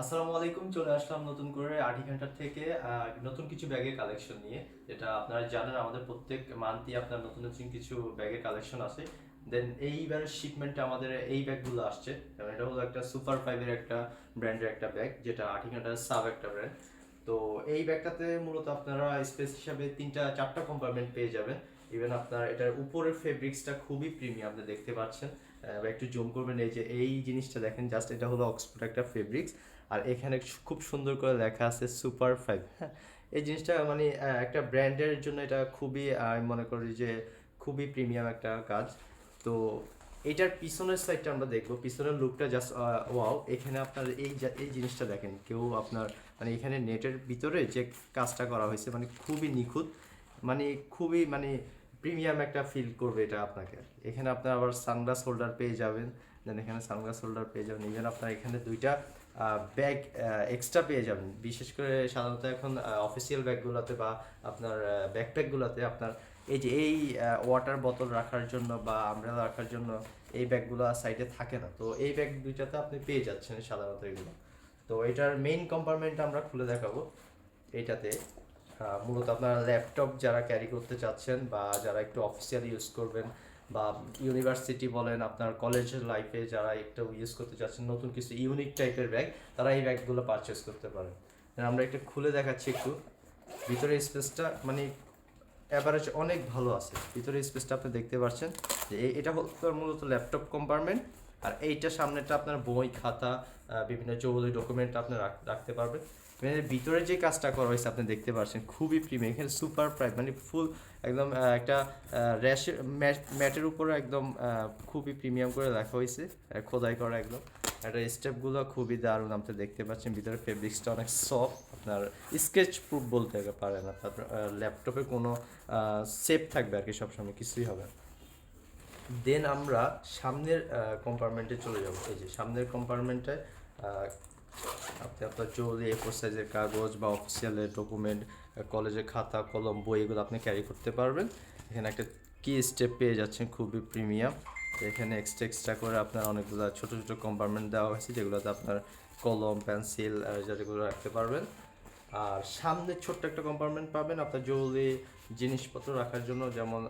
আসসালামু আলাইকুম, চলে আসলাম নতুন করে আটি ঘণ্টার থেকে নতুন কিছু ব্যাগের কালেকশন নিয়ে, যেটা আপনারা জানেন আমাদের প্রত্যেক মান্থই আপনার নতুন নতুন কিছু ব্যাগের কালেকশন আছে দেন এইবারের শিপমেন্টে আমাদের এই ব্যাগগুলো আসছে। এবং এটা হলো একটা সুপার ফাইভের একটা ব্র্যান্ডের একটা ব্যাগ যেটা আটি ঘণ্টার সাব একটা ব্র্যান্ড তো এই ব্যাগটাতে মূলত আপনারা স্পেস হিসাবে তিনটা, চারটা কম্পার্টমেন্ট পেয়ে যাবেন। ইভেন আপনার এটার উপরের ফেব্রিক্সটা খুবই প্রিমিয়াম আপনি দেখতে পাচ্ছেন। একটু জুম করবেন, এই যে এই জিনিসটা দেখেন জাস্ট এটা হলো অক্সফোর্ড একটা ফেব্রিক্স আর এখানে খুব সুন্দর করে লেখা আছে সুপার ফাইভ হ্যাঁ এই জিনিসটা মানে একটা ব্র্যান্ডের জন্য এটা খুবই, আমি মনে করি যে খুবই প্রিমিয়াম একটা কাজ। তো এটার পিছনের সাইডটা আমরা দেখব। পিছনের লুকটা জাস্ট ওয়াও এখানে আপনার এই এই জিনিসটা দেখেন। কেউ আপনার মানে এখানে নেটের ভিতরে যে কাজটা করা হয়েছে মানে খুবই নিখুঁত মানে খুবই মানে প্রিমিয়াম একটা ফিল করবে এটা আপনাকে। এখানে আপনার আবার সানগ্লাস হোল্ডার পেয়ে যাবেন। দেন এখানে সানগ্লাস হোল্ডার পেয়ে যাবেন। ইভেন আপনার এখানে দুইটা ব্যাগ এক্সট্রা পেয়ে যাবেন। বিশেষ করে সাধারণত এখন অফিসিয়াল ব্যাগগুলোতে বা আপনার ব্যাকপ্যাকগুলোতে আপনার এই যে এই ওয়াটার বোতল রাখার জন্য বা আমব্রেলা রাখার জন্য এই ব্যাগগুলো সাইডে থাকে না। তো এই ব্যাগ দুইটাতে আপনি পেয়ে যাচ্ছেন সাধারণত এগুলো। তো এটার মেইন কম্পার্টমেন্ট আমরা খুলে দেখাবো। এইটাতে আহ, মূলত আপনারা ল্যাপটপ যারা ক্যারি করতে চাচ্ছেন বা যারা একটু অফিসিয়াল ইউজ করবেন বা ইউনিভার্সিটি বলেন, আপনার কলেজের লাইফে যারা একটু ইউজ করতে চাচ্ছেন, নতুন কিছু ইউনিক টাইপের ব্যাগ তারা এই ব্যাগগুলো পারচেস করতে পারেন। আমরা একটু খুলে দেখাচ্ছি একটু। ভিতরে স্পেসটা মানে অ্যাভারেজ অনেক ভালো আছে। ভিতরে স্পেসটা আপনি দেখতে পাচ্ছেন যে এটা হলো মূলত ল্যাপটপ কম্পার্টমেন্ট আর এইটা সামনেটা আপনার বই, খাতা বিভিন্ন জরুরি ডকুমেন্ট আপনি রাখতে পারবেন। ভিতরে যে কাজটা করা হয়েছে আপনি দেখতে পাচ্ছেন খুবই প্রিমিয়াম এখানে সুপার প্রাইস মানে ফুল একদম একটা র্যাশ ম্যাটের উপরে একদম খুবই প্রিমিয়াম করে রাখা হয়েছে খোদাই করা একদম। একটা স্টেপগুলো খুবই দারুণ, আপনি দেখতে পাচ্ছেন, ভিতরে ফেব্রিক্সটা অনেক সফট আপনার স্কেচ প্রুফ বলতে পারেন, আপনার ল্যাপটপে কোনো সেফ থাকবে আর কি সবসময়, কিছুই হবে দেন আমরা সামনের কম্পার্টমেন্টে চলে যাব। এই যে সামনের কম্পার্টমেন্টে আপনি আপনার জরুরি এফোর সাইজের কাগজ বা অফিসিয়ালের ডকুমেন্ট কলেজের খাতা, কলম, বই, এগুলো আপনি ক্যারি করতে পারবেন। এখানে একটা কি স্টেপ পেয়ে যাচ্ছেন, খুবই প্রিমিয়াম এখানে এক্সট্রা এক্সট্রা করে আপনার অনেকগুলো ছোটো ছোটো কম্পার্টমেন্ট দেওয়া হয়েছে, যেগুলোতে আপনার কলম পেন্সিল যেগুলো রাখতে পারবেন। আর সামনে ছোট্ট একটা কম্পার্টমেন্ট পাবেন। আপনার জরুরি জিনিসপত্র রাখার জন্য যেমন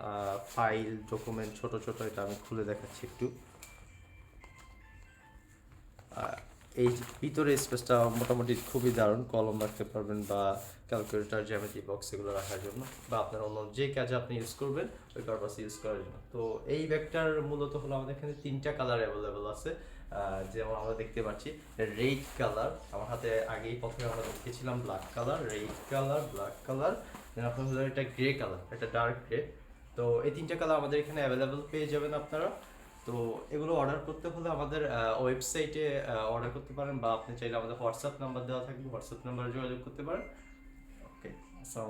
ফাইল ডকুমেন্ট ছোট ছোট, এটা আমি খুলে দেখাচ্ছি একটু। এই ভিতরে স্পেসটা মোটামুটি খুবই দারুণ, কলম রাখতে পারবেন বা ক্যালকুলেটার জ্যামিতি বক্স এগুলো রাখার জন্য বা আপনার অন্য যে কাজে আপনি ইউজ করবেন, ওই পারপাসে ইউজ করার জন্য। তো এই ব্যাগটার মূলত হলো আমাদের এখানে তিনটা কালার অ্যাভেলেবল আছে। যেমন আমরা দেখতে পাচ্ছি রেড কালার আমার হাতে আগেই প্রথমে আমরা দেখেছিলাম black colour red colour black colour আপনার হলো এটা গ্রে কালার এটা ডার্ক গ্রে তো এই তিনটা কালার আমাদের এখানে অ্যাভেলেবেল পেয়ে যাবেন আপনারা। তো এগুলো অর্ডার করতে হলে আমাদের ওয়েবসাইটে অর্ডার করতে পারেন বা আপনি চাইলে আমাদের হোয়াটসঅ্যাপ নাম্বার দেওয়া থাকবে। হোয়াটসঅ্যাপ নাম্বারে যোগাযোগ করতে পারেন। ওকে